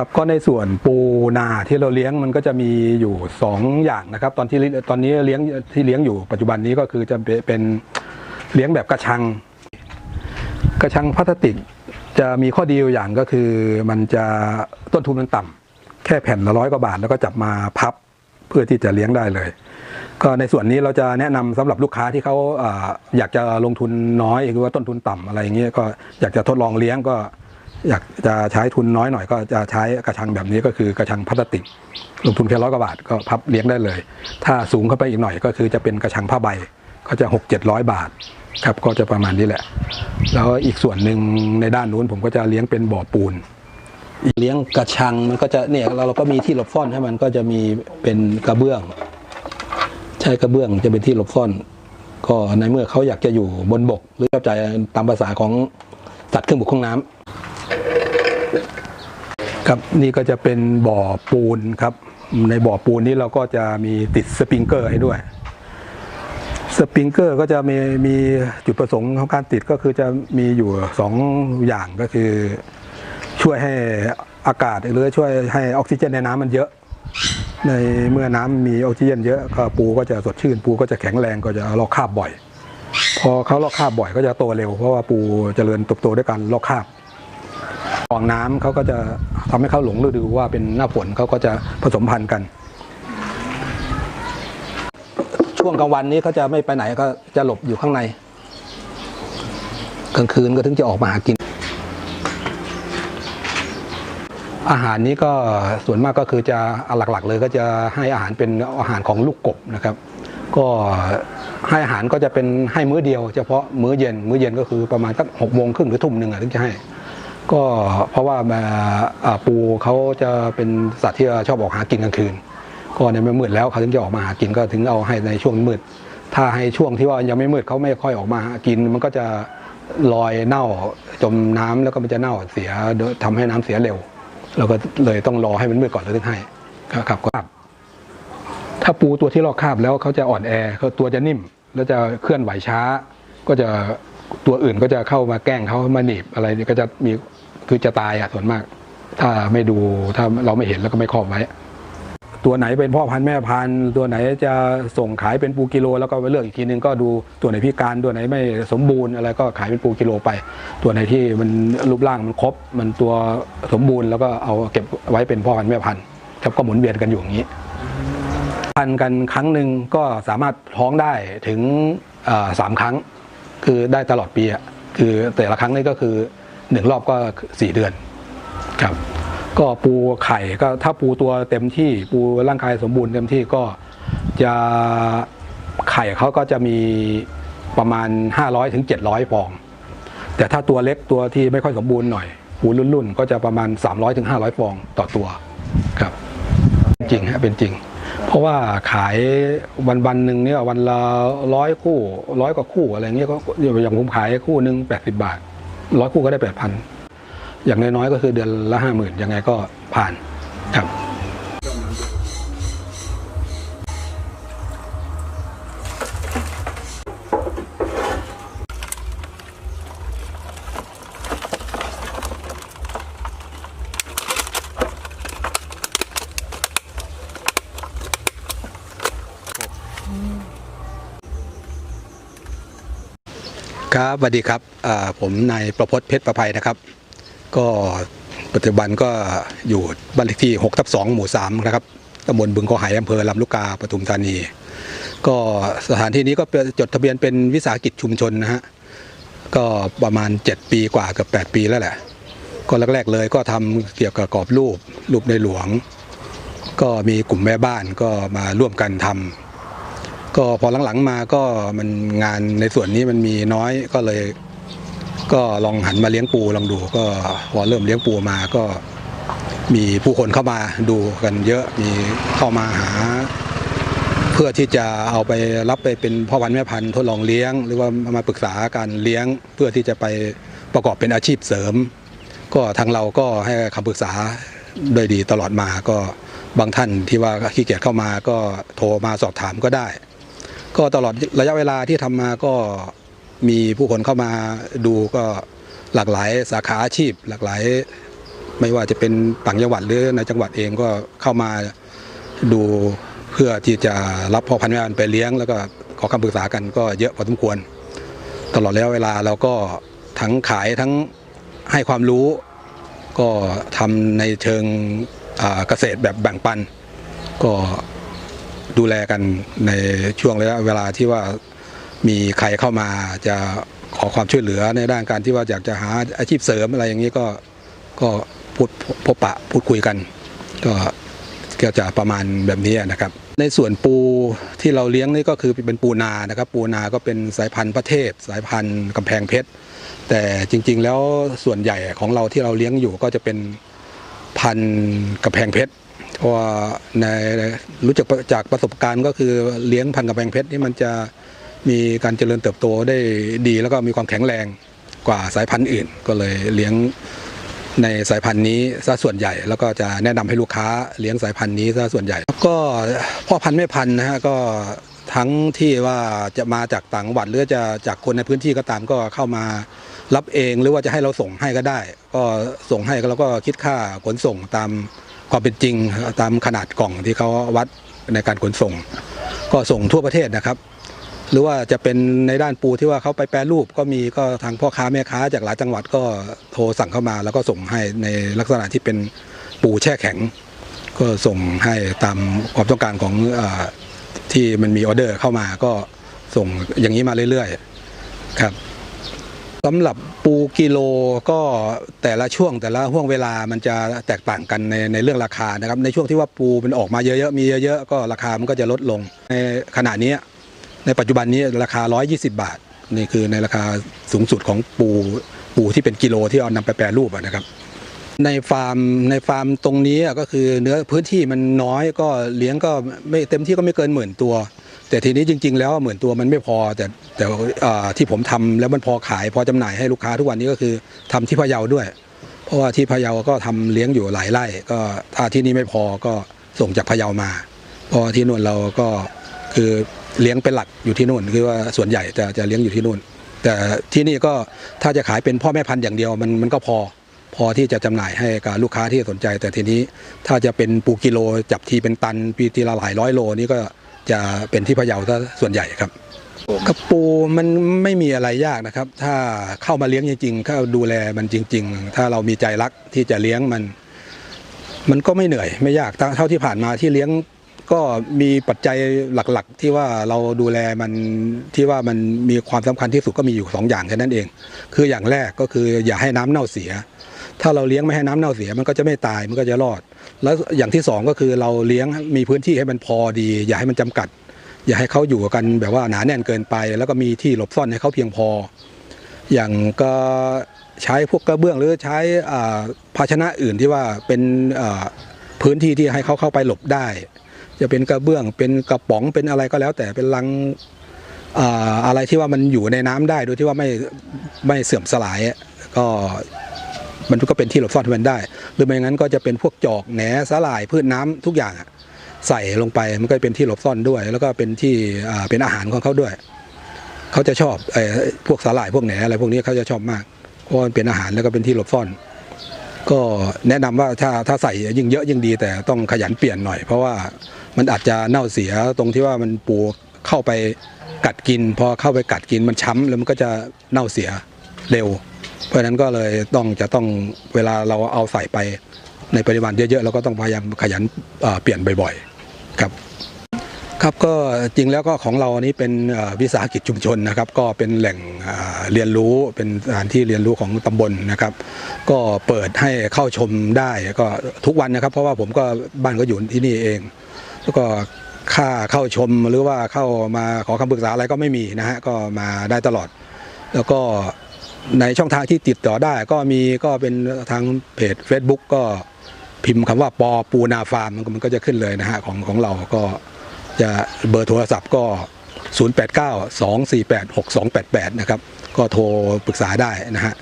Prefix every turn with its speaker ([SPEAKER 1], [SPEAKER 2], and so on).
[SPEAKER 1] ครับก็ในส่วนปูนาที่เราเลี้ยงมันก็จะมีอยู่สองอย่างนะครับ ตอนที่ตอนนี้เลี้ยงที่เลี้ยงอยู่ปัจจุบันนี้ก็คือจะเป็นเลี้ยงแบบกระชัง กระชังพลาสติกจะมีข้อดีอยู่อย่างก็คือมันจะต้นทุนมันต่ำแค่แผ่นละร้อยกว่าบาทแล้วก็จับมาพับเพื่อที่จะเลี้ยงได้เลย ก็ในส่วนนี้เราจะแนะนำสำหรับลูกค้าที่เขาอ่าอยากจะลงทุนน้อยหรือว่าต้นทุนต่ำอะไรอย่างเงี้ยก็อยากจะทดลองเลี้ยงก็ อยากจะใช้ทุนน้อยหน่อยก็จะใช้กระชังแบบนี้ก็คือกระชังพลาสติกลงทุนแค่ร้อยกว่าบาทก็พับเลี้ยงได้เลย ถ้าสูงเข้าไปอีกหน่อยก็คือจะเป็นกระชังผ้าใบก็จะหกเจ็ดร้อยบาทครับก็จะประมาณนี้แหละ แล้วอีกส่วนหนึ่งในด้านนู้นผมก็จะเลี้ยงเป็นบ่อปูนเลี้ยงกระชังมันก็จะเนี่ยเราเราก็มีที่หลบซ่อนให้มันก็จะมีเป็นกระเบื้อง ใช้กระเบื้องจะเป็นที่หลบซ่อน ก็ในเมื่อเขาอยากจะอยู่บนบก หรือเข้าใจตามภาษาของสัตว์เครื่องบกเครื่องน้ำ ครับนี่ก็จะเป็นบ่อปูนครับ ในบ่อปูนนี้เราก็จะมีติดสปริงเกอร์ให้ด้วย สปริงเกอร์ก็จะมีมีจุดประสงค์ของการติดก็คือจะมีอยู่สองอย่างก็คือ ช่วยให้อากาศหรือช่วยให้ออกซิเจนในน้ำมันเยอะในเมื่อน้ำมีออกซิเจนเยอะก็ปูก็จะสดชื่น ปูก็จะแข็งแรงก็จะลอกคราบบ่อย พอเขาลอกคราบบ่อยก็จะโตเร็วเพราะว่าปูเจริญเติบโตด้วยการลอกคราบ ฟองน้ำเขาก็จะทำให้เขาหลงฤดูว่าเป็นหน้าฝนเขาก็จะผสมพันธุ์กัน ช่วงกลางวันนี้เขาจะไม่ไปไหนก็จะหลบอยู่ข้างใน กลางคืนก็ถึงจะออกมาหากิน อาหารนี้ก็ส่วนมากก็คือจะหลักๆ เลยก็จะให้อาหารเป็นอาหารของลูกกบนะครับ ก็ให้อาหารก็จะเป็นให้มื้อเดียว เฉพาะมื้อเย็น มื้อเย็นก็คือประมาณสักหกโมงครึ่งหรือทุ่มหนึ่งถึงจะให้ ก็เพราะว่ามาปูเขาจะเป็นสัตว์ที่ชอบออกหากินกลางคืน ก็ในเมื่อมืดแล้วเขาถึงจะออกมาหากินก็ถึงเอาให้ในช่วงมืด ถ้าให้ช่วงที่ว่ายังไม่มืดเขาไม่ค่อยออกมาหากิน มันก็จะลอยเน่าจมน้ำแล้วก็มันจะเน่าเสียโดยทำให้น้ำเสียเร็ว เราก็เลยต้องรอให้มันมืดก่อนแล้วถึงให้ครับครับ ถ้าปูตัวที่ลอกคาบแล้วเขาจะอ่อนแอเขาตัวจะนิ่ม แล้วจะเคลื่อนไหวช้า ก็จะ ตัวอื่นก็จะเข้ามาแกล้งเขามาหนีบอะไรก็จะมีคือจะตายอะส่วนมาก ถ้าไม่ดูถ้าเราไม่เห็นแล้วก็ไม่ครอบไว้ ตัวไหนเป็นพ่อพันธุ์แม่พันธุ์ตัวไหนจะส่งขายเป็นปูกิโล แล้วก็ไปเลือกอีกทีนึงก็ดูตัวไหนพิการตัวไหนไม่สมบูรณ์อะไรก็ขายเป็นปูกิโลไป ตัวไหนที่มันรูปร่างมันครบ มันตัวสมบูรณ์แล้วก็เอาเก็บไว้เป็นพ่อพันธุ์แม่พันธุ์ครับก็หมุนเวียนกันอยู่อย่างนี้พันกันครั้งหนึ่งก็สามารถท้องได้ถึงสามครั้ง คือได้ตลอดปีอะคือแต่ละครั้งนี่ก็คือหนึ่งรอบก็สี่เดือนครับ ก็ปูไข่ก็ถ้าปูตัวเต็มที่ปูร่างกายสมบูรณ์เต็มที่ก็จะไข่เขาก็จะมีประมาณ 500ถึง700 ฟอง แต่ถ้าตัวเล็กตัวที่ไม่ค่อยสมบูรณ์หน่อยปูรุ่นๆก็จะประมาณ 300ถึง500 ฟองต่อตัวครับ จริงฮะเป็นจริง ราะว่าขายวันวันๆหนึ่งเนี่ยวันละร้อยคู่ร้อยกว่าคู่อะไรเงี้ยก็อย่างผมขายคู่หนึ่งแปดสิบาทร้อยคู่ก็ได้แปดพันอย่างน้อยๆก็คือเดือนละห้าหมื่นยังไงก็ผ่านครับ ครับสวัสดีครับผมนายประพจน์เพชรประภัยนะครับ ก็ปัจจุบันก็อยู่บ้านเลขที่6ทับ2หมู่3นะครับตำบลบึงกอหายอำเภอลำลูกกาปทุมธานี ก็สถานที่นี้ก็จดทะเบียนเป็นวิสาหกิจชุมชนนะฮะก็ประมาณ 7 ปีกว่าเกือบ8 ปีแล้วแหละ ก็แรกๆเลยก็ทำเกี่ยวกับกรอบรูปรูปในหลวง ก็มีกลุ่มแม่บ้านก็มาร่วมกันทำ ก็พอหลังๆมาก็มันงานในส่วนนี้มันมีน้อยก็เลย ก็ลองหันมาเลี้ยงปูลองดู ก็พอเริ่มเลี้ยงปูมาก็มีผู้คนเข้ามาดูกันเยอะมีเข้ามาหา เพื่อที่จะเอาไปรับไปเป็นพ่อพันธุ์แม่พันธุ์ทดลองเลี้ยง หรือว่ามาปรึกษาการเลี้ยงเพื่อที่จะไปประกอบเป็นอาชีพเสริม ก็ทางเราก็ให้คำปรึกษาโดยดีตลอดมาก็บางท่านที่ว่าขี้เกียจเข้ามาก็โทรมาสอบถามก็ได้ ก็ตลอดระยะเวลาที่ทำมาก็มีผู้คนเข้ามาดูก็หลากหลายสาขาอาชีพ หลากหลาย ไม่ว่าจะเป็นต่างจังหวัดหรือในจังหวัดเองก็เข้ามาดูเพื่อที่จะรับพ่อพันธุ์แม่พันธุ์ไปเลี้ยง แล้วก็ขอคำปรึกษากันก็เยอะพอสมควร ตลอดระยะเวลาเราก็ทั้งขายทั้งให้ความรู้ ก็ทำในเชิงเกษตรแบบแบ่งปัน ก็ ดูแลกันในช่วงระยะเวลาที่ว่ามีใครเข้ามาจะขอความช่วยเหลือในด้านการที่ว่าอยากจะหาอาชีพเสริมอะไรอย่างนี้ก็ก็พูดพบปะพูดคุยกัน ก็ก็จะประมาณแบบนี้นะครับ ในส่วนปูที่เราเลี้ยงนี่ก็คือเป็นปูนานะครับ ปูนาก็เป็นสายพันธุ์พระเทพสายพันธุ์กำแพงเพชรแต่จริง ๆ แล้วส่วนใหญ่ของเราที่เราเลี้ยงอยู่ก็จะเป็นพันธุ์กำแพงเพชร เพราะว่าในรู้จักจากประสบการณ์ก็คือเลี้ยงพันธุ์กำแพงเพชรนี่มันจะมีการเจริญเติบโตได้ดีแล้วก็มีความแข็งแรงกว่าสายพันธุ์อื่น ก็เลยเลี้ยงในสายพันธุ์นี้ซะส่วนใหญ่แล้วก็จะแนะนำให้ลูกค้าเลี้ยงสายพันธุ์นี้ซะส่วนใหญ่ ก็พ่อพันธุ์แม่พันธุ์นะฮะก็ทั้งที่ว่าจะมาจากต่างจังหวัดหรือจะจากคนในพื้นที่ก็ตามก็เข้ามารับเองหรือว่าจะให้เราส่งให้ก็ได้ ก็ส่งให้ก็เราก็คิดค่าขนส่งตาม ความเป็นจริงตามขนาดกล่องที่เขาวัดในการขนส่ง ก็ส่งทั่วประเทศนะครับ หรือว่าจะเป็นในด้านปูที่ว่าเขาไปแปรรูป ก็มีก็ทางพ่อค้าแม่ค้าจากหลายจังหวัดก็โทรสั่งเข้ามา แล้วก็ส่งให้ในลักษณะที่เป็นปูแช่แข็ง ก็ส่งให้ตามความต้องการของอที่มันมีออเดอร์เข้ามาก็ส่งอย่างนี้มาเรื่อยๆ ครับ สำหรับปูกิโลก็แต่ละช่วงแต่ละห่วงเวลามันจะแตกต่างกันในในเรื่องราคานะครับ ในช่วงที่ว่าปูมันออกมาเยอะๆมีเยอะๆก็ราคามันก็จะลดลง ในขณะนี้ในปัจจุบันนี้ราคา 120 บาท นี่คือในราคาสูงสุดของปูปูที่เป็นกิโลที่เอานำไปแปรรูปนะครับ ในฟาร์มในฟาร์มตรงนี้ก็คือเนื้อพื้นที่มันน้อยก็เลี้ยงก็ไม่เต็มที่ก็ไม่เกินหมื่นตัว แต่ทีนี้จริง ๆ แล้วหมื่นตัวมันไม่พอ แต่แต่ที่ผมทำแล้วมันพอขายพอจำหน่ายให้ลูกค้าทุกวันนี้ก็คือทำที่พะเยาด้วย เพราะว่าที่พะเยาก็ทำเลี้ยงอยู่หลายไร่ ก็ถ้าที่นี่ไม่พอก็ส่งจากพะเยามาเพราะที่นู่นเราก็คือเลี้ยงเป็นหลักอยู่ที่นู่นคือว่าส่วนใหญ่จะจะเลี้ยงอยู่ที่นู่น แต่ที่นี่ก็ถ้าจะขายเป็นพ่อแม่พันธุ์อย่างเดียวมันมันก็พอ พอที่จะจำหน่ายให้กับลูกค้าที่สนใจ แต่ทีนี้ถ้าจะเป็นปูกิโลจับทีเป็นตันปีทีละหลายร้อยโลนี่ก็จะเป็นที่พะเยาซะส่วนใหญ่ครับกระปูมันไม่มีอะไรยากนะครับ ถ้าเข้ามาเลี้ยงจริงๆเข้าดูแลมันจริง ๆ ถ้าเรามีใจรักที่จะเลี้ยงมัน มันก็ไม่เหนื่อยไม่ยากเท่าที่ผ่านมาที่เลี้ยงก็มีปัจจัยหลักๆ ที่ว่าเราดูแลมันที่ว่ามันมีความสำคัญที่สุดก็มีอยู่สองอย่างแค่นั้นเอง คืออย่างแรกก็คืออย่าให้น้ำเน่าเสีย ถ้าเราเลี้ยงไม่ให้น้ำเน่าเสียมันก็จะไม่ตายมันก็จะรอด แล้วอย่างที่สองก็คือเราเลี้ยงมีพื้นที่ให้มันพอดี อย่าให้มันจำกัด อย่าให้เขาอยู่กันแบบว่าหนาแน่นเกินไป แล้วก็มีที่หลบซ่อนให้เขาเพียงพอ อย่างก็ใช้พวกกระเบื้องหรือใช้ภาชนะอื่นที่ว่าเป็นพื้นที่ที่ให้เขาเข้าไปหลบได้ จะเป็นกระเบื้องเป็นกระป๋องเป็นอะไรก็แล้ว แต่เป็นลังอะไรที่ว่ามันอยู่ในน้ำได้โดยที่ว่าไม่ไม่เสื่อมสลายก็ มันก็เป็นที่หลบซ่อนที่มันได้ หรือไม่งั้นก็จะเป็นพวกจอกแหนสาหร่ายพืชน้ำทุกอย่างใส่ลงไปมันก็เป็นที่หลบซ่อนด้วย แล้วก็เป็นที่เป็นอาหารของเขาด้วย เขาจะชอบไอ้พวกสาหร่ายพวกแหนอะไรพวกนี้เขาจะชอบมากเพราะมันเป็นอาหารแล้วก็เป็นที่หลบซ่อน ก็แนะนำว่าถ้าถ้าใส่ยิ่งเยอะยิ่งดี แต่ต้องขยันเปลี่ยนหน่อย เพราะว่ามันอาจจะเน่าเสียตรงที่ว่ามันปูเข้าไปกัดกิน พอเข้าไปกัดกินมันช้ำแล้วมันก็จะเน่าเสีย เร็ว เพราะฉะนั้นก็เลยต้องจะต้องเวลาเราเอาใส่ไปในปริมาณเยอะๆเราก็ต้องพยายามขยันเปลี่ยนบ่อยๆครับครับก็จริงแล้วก็ของเรานี้เป็นวิสาหกิจชุมชนนะครับ ก็เป็นแหล่งเรียนรู้เป็นสถานที่เรียนรู้ของตำบลนะครับ ก็เปิดให้เข้าชมได้ก็ทุกวันนะครับ เพราะว่าผมก็บ้านก็อยู่ที่นี่เอง แล้วก็ค่าเข้าชมหรือว่าเข้ามาขอคำปรึกษาอะไรก็ไม่มีนะฮะก็มาได้ตลอด แล้วก็ ในช่องทางที่ติดต่อได้ก็มีก็เป็นทางเพจ Facebook ก็พิมพ์คำว่าปอปูนาฟาร์มมันก็จะขึ้นเลยนะฮะของของเราก็จะเบอร์โทรศัพท์ก็ 089 248 6288 นะครับ ก็โทรปรึกษาได้นะฮะ